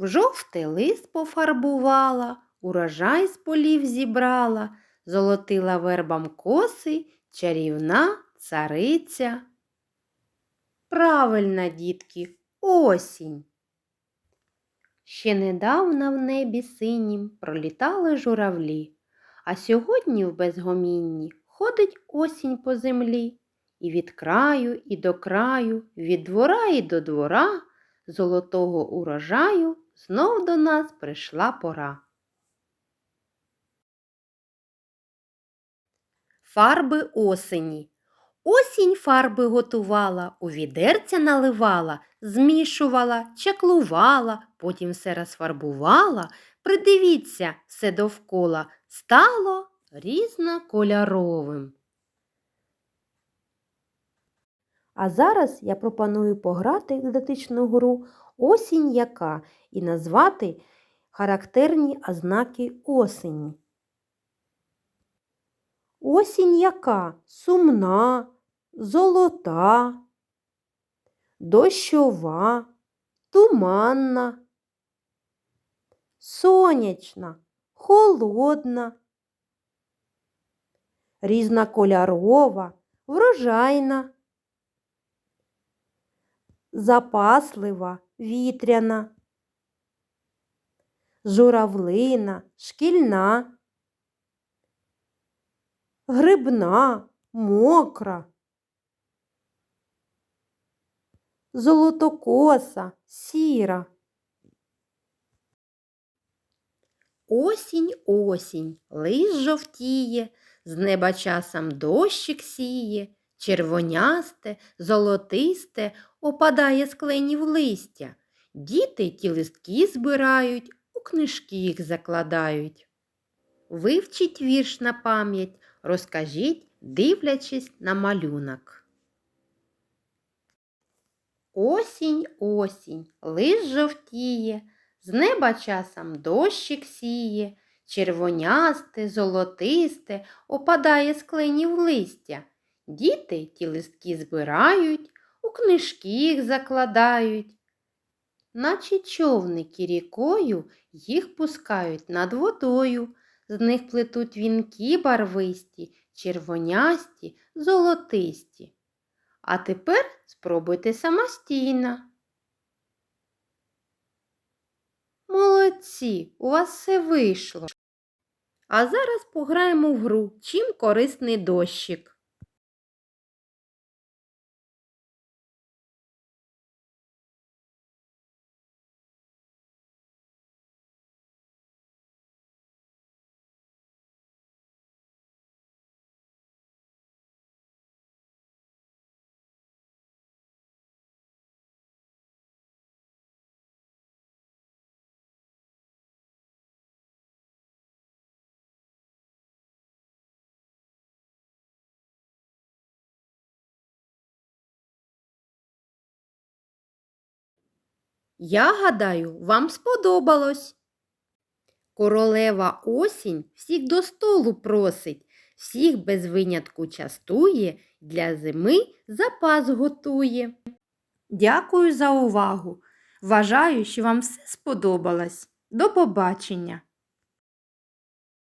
В жовтий лист пофарбувала, урожай з полів зібрала, золотила вербам коси, чарівна цариця. Правильно, дітки, осінь. Ще недавно в небі синім пролітали журавлі, а сьогодні в безгомінні ходить осінь по землі. І від краю, і до краю, від двора і до двора, золотого урожаю знов до нас прийшла пора. Фарби осені. Осінь фарби готувала, у відерця наливала, змішувала, чаклувала, потім все розфарбувала. Придивіться, все довкола стало різнокольоровим. А зараз я пропоную пограти в дидактичну гру Осінь яка і назвати характерні ознаки осені. Осінь яка сумна, золота, дощова, туманна, сонячна, холодна, різнокольорова, врожайна, запаслива, вітряна, журавлина, шкільна грибна, мокра, золотокоса, сіра. Осінь, осінь, лиш жовтіє, з неба часом дощик сіє, червонясте, золотисте опадає з кленів листя. Діти ті листки збирають, у книжки їх закладають. Вивчіть вірш на пам'ять, розкажіть, дивлячись на малюнок. Осінь, осінь, лиш жовтіє, з неба часом дощик сіє, червонясте, золотисте опадає з кленів листя. Діти ті листки збирають, у книжки їх закладають. Наче човники рікою їх пускають над водою. З них плетуть вінки барвисті, червонясті, золотисті. А тепер спробуйте самостійно. Молодці, у вас все вийшло. А зараз пограємо в гру Чим корисний дощик. Я гадаю, вам сподобалось. Королева осінь всіх до столу просить, всіх без винятку частує, для зими запас готує. Дякую за увагу. Вважаю, що вам все сподобалось. До побачення!